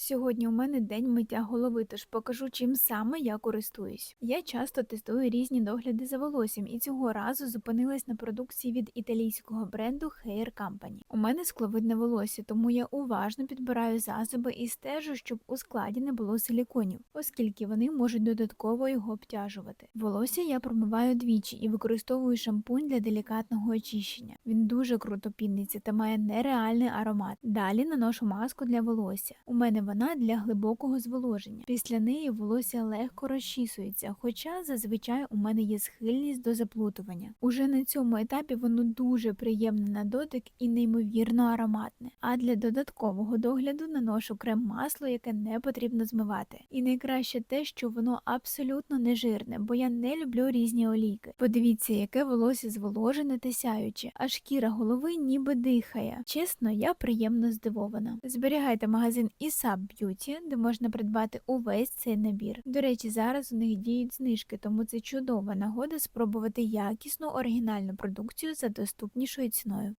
Сьогодні у мене день миття голови, тож покажу, чим саме я користуюсь. Я часто тестую різні догляди за волоссям і цього разу зупинилась на продукції від італійського бренду Hair Company. У мене скловидне волосся, тому я уважно підбираю засоби і стежу, щоб у складі не було силіконів, оскільки вони можуть додатково його обтяжувати. Волосся я промиваю двічі і використовую шампунь для делікатного очищення. Він дуже круто піниться та має нереальний аромат. Далі наношу маску для волосся. У мене вона для глибокого зволоження. Після неї волосся легко розчісується, хоча зазвичай у мене є схильність до заплутування. Уже на цьому етапі воно дуже приємне на дотик і неймовірно ароматне. А для додаткового догляду наношу крем масло, яке не потрібно змивати. І найкраще те, що воно абсолютно не жирне, бо я не люблю різні олійки. Подивіться, яке волосся зволожене та сяюче, а шкіра голови ніби дихає. Чесно, я приємно здивована. Зберігайте магазин ISAP Beauty, де можна придбати увесь цей набір. До речі, зараз у них діють знижки, тому це чудова нагода спробувати якісну оригінальну продукцію за доступнішою ціною.